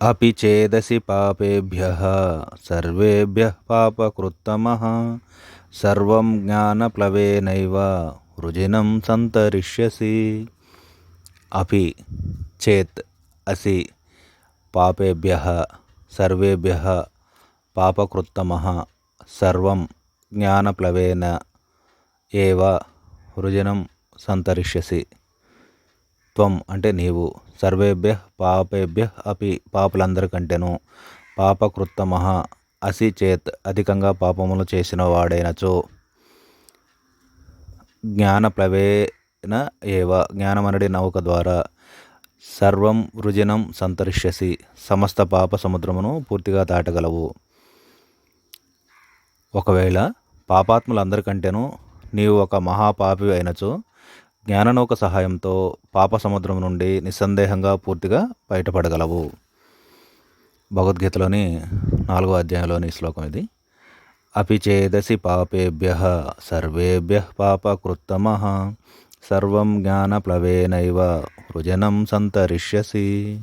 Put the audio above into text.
అపి చేదసి పాపేభ్య సర్వేభ్య పాపకృత్తమ సర్వం జ్ఞానప్లవేనైవ వృజినం సంతరిష్యసి అపి చేత్ అసి పాపేభ్య సర్వేభ్య పాపకృత్తమ సర్వం జ్ఞానప్లవేన ఏవ వృజనం సంతరిష్యసి త్వం అంటే నీవు. సర్వేభ్య పాపేభ్య అపి పాపులందరికంటేను పాపకృత్తమ అసి చేత్ అధికంగా పాపములు చేసిన వాడైనచో. జ్ఞానప్లవేన ఏవ జ్ఞానమనడి నౌక ద్వారా సర్వం వృజనం సంతరిష్యసి సమస్త పాప సముద్రమును పూర్తిగా దాటగలవు. ఒకవేళ పాపాత్ములందరికంటేనూ నీవు ఒక మహాపాపి అయినచో జ్ఞాననౌక సహాయంతో పాప సముద్రం నుండి నిస్సందేహంగా పూర్తిగా బయటపడగలవు. భగవద్గీతలోని నాలుగో అధ్యాయంలోని శ్లోకం ఇది. అపి చేదసి పాపేభ్య సర్వేభ్య పాపకృత్తమ సర్వం జ్ఞానప్లవేనైవ వృజనం సంతరిష్యసి